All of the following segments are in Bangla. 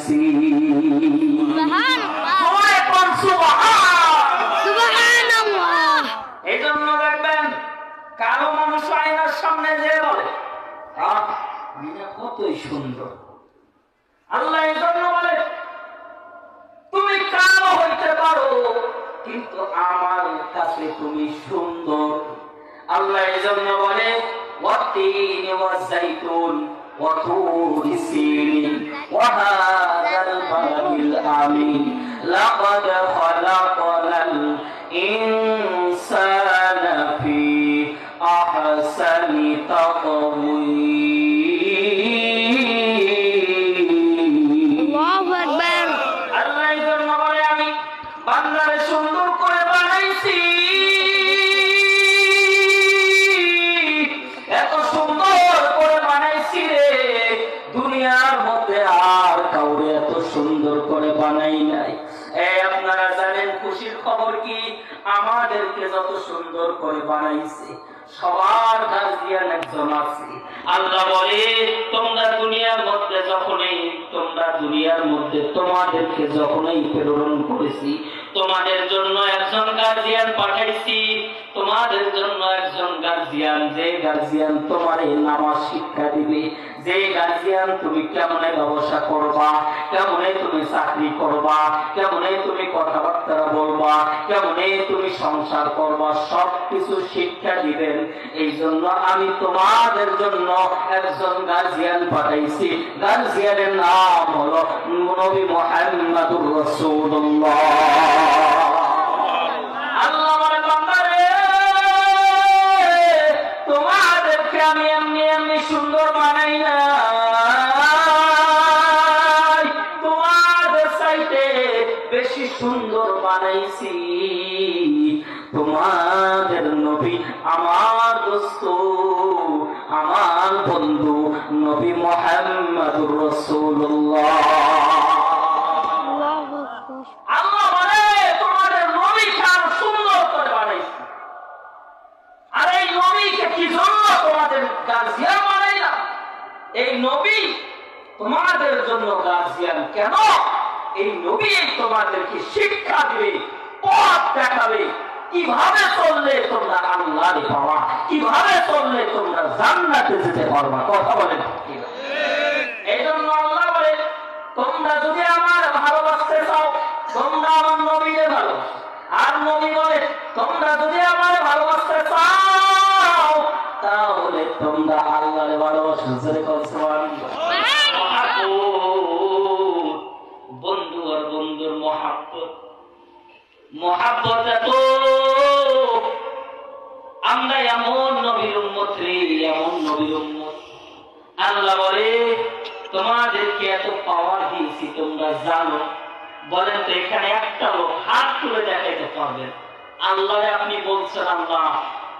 বানাইছি সবাই কোন সুবহান। এই জন্য দেখবেন কালো মানুষ আয়নার সামনে যে বলে আহ কতই সুন্দর। আল্লাহ এই জন্য বলে তুমি কালো হইতে পারো কিন্তু আমার কাছে তুমি সুন্দর। আল্লাহ এই জন্য বলে ওয়াতিন ওয়াজাইতুন وطور سينين وهذا البلد الأمين. لقد خلقنا الإنسان في أحسن تقويم যত সুন্দর করে বানাইছে, সবার গার্জিয়ান একজন আছে। আল্লাহ বলে, তোমরা দুনিয়ার মধ্যে যখনই, তোমরা দুনিয়ার মধ্যে তোমাদেরকে যখনই প্রেরণ করেছি তোমাদের জন্য একজন গার্জিয়ান পাঠাইছি। তোমাদের জন্য একজন গার্জিয়ান যে গার্জিয়ান তোমার এই নামাজ শিক্ষা দিবে, যে গার্জিয়ান তুমি কেমনে ব্যবসা করবা, কেমনে তুমি চাকরি করবা, কেমনে তুমি কথাবার্তা বলবা, কেমনে তুমি সংসার করবা সব কিছু শিক্ষা দিবেন। এই জন্য আমি তোমাদের জন্য একজন গার্জিয়ান পাঠাইছি। গার্জিয়ানের নাম হলো নবী মোহাম্মদুর রসুল্লাহ চাইতে বেশি সুন্দর বানাইছি। তোমাদের নবী আমার দোস্ত আমার বন্ধু নবী মোহাম্মদুর রসুল্লাহ গার্জিয়ান বানাইলাম? এই নবী তোমাদের জন্য গার্জিয়ান কেন? এই নবী তোমাদেরকে শিক্ষা দিবে, পথ দেখাবে। কীভাবে চললে তোমরা আল্লাহর পাওয়া, কীভাবে চললে তোমরা জান্নাতে যেতে পারবা, কথা এই জন্য আল্লাহ বলে, তোমরা যদি আমার ভালোবাসতে চাও, তোমরা আমার ভালো আর নবী বলে, তোমরা যদি আমার ভালোবাসতে চাও, তাহলে তোমরা আল্লাহরে ভালোবাসো। আমরা এমন নবীর উম্মত রে, এমন নবীর উম্মত। আল্লাহ বলে, তোমাদেরকে এত পাওয়ার দিয়েছি, তোমরা জানো। বলেন তো, এখানে একটা লোক হাত তুলে দেখাইতে পারবেন আল্লাহ আপনি বলছেন, আল্লাহ,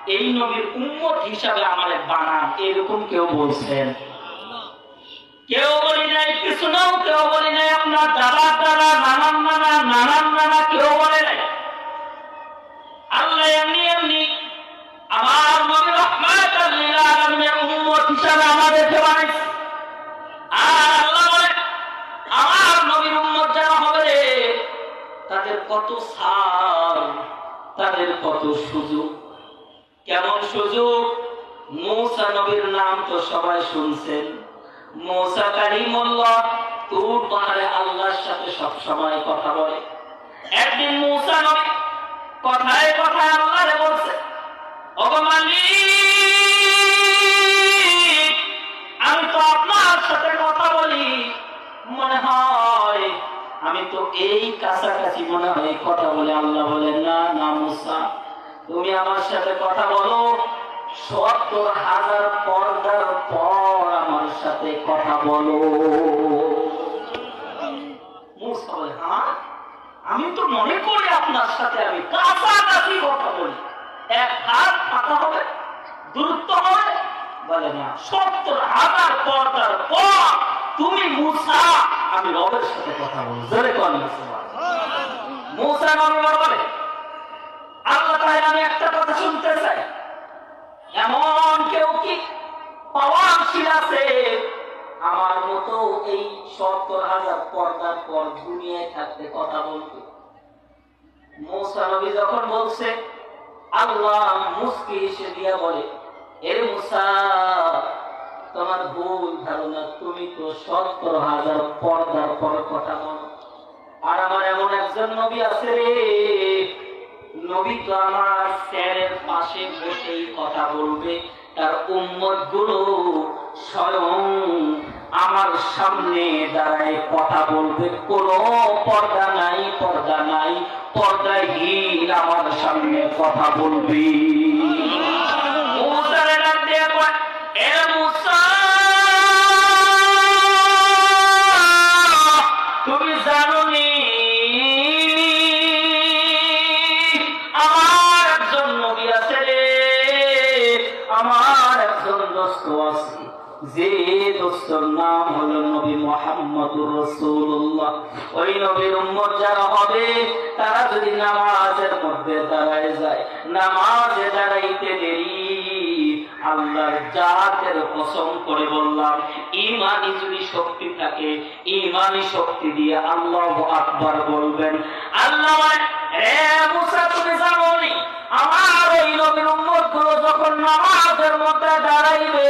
এই নবীর উম্মত হিসাবে আমার বানান। এরকম কেউ বলছেন? কেউ বলি নাই পিছনেও কেউ বলি নাই, আপনার দাদা দাদা, নানান নানা নানান নানা কেউ বলে নাই আল্লাহ এমনি এমনি আমার নবী রহমাতাল লিল আলামিনের উম্মত হিসাবে আমাদেরকে বানাইছে আর আল্লাহ বলে আমার নবীর উম্মত যারা হবে রে তাদের কত সার, তাদের কত সুযোগ? কেমন সুযোগ? মৌসা নবীর নাম তো সবাই শুনছেন। মৌসা কালিমুল্লাহ তুর পাহাড়ে আল্লাহর সাথে সব সময় কথা বলে। একদিন মৌসা নবী কথায় কথায় আল্লাহরে বলছে, ওগো আমি তো আপনার সাথে কথা বলি। মনে হয় আমি তো এই কাছাকাছি মনে হয় কথা বলে আল্লাহ বলে না না মুসা, তুমি আমার সাথে কথা বলো। সত্তর হাজার পর্দার পর আমার সাথে কথা বলো। আমি তো মনে করি আপনার সাথে আমি কাছাকাছি কথা বলি। এক হাত ফাঁকা হবে, দূরত্ব হবে। বলে, না, সত্তর হাজার পর্দার পর তুমি মুসা আমি রবের সাথে কথা বলি জোরে কর না মুসা বলে, আল্লাহ তাহলে আমি একটা কথা শুনতে চাই। এমন কেউ কি পাওয়ারশীল আছে? আমার মতো এই সত্তর হাজার পর্দার পর দুনিয়ায় থাকতে কথা বলতে। মৌসা নবী যখন বলছে, আল্লাহ মুসকি এসে দিয়া বলে এর মুসা তোমার ভুল ধারণা তুমি তো সত্তর হাজার পর্দার পর কথা বলো আর আমার এমন একজন নবী আছে রে নবী তো আমার স্যারের পাশে বসেই কথা বলবে তার উম্মতগুলো স্বয়ং আমার সামনে দাঁড়ায় কথা বলবে কোনো পর্দা নাই পর্দা নাই পর্দাহীন আমার সামনে কথা বলবি মুসারে যে দোস্তর নাম হলো নবী মোহাম্মদুর রসুল্লাহ ওই নবীর উম্মত যারা হবে, তারা যদি নামাজের মধ্যে দাঁড়ায় যায়, নামাজে দাঁড়াইতে দেরি। আল্লাহর জাতের কসম করে বললাম, ইমানি যদি শক্তি থাকে, ইমানি শক্তি দিয়ে আল্লাহ আকবার বলবেন। আল্লাহ মুসা আমার ওই নবীর উম্মতগুলো যখন নামাজের মধ্যে দাঁড়াইবে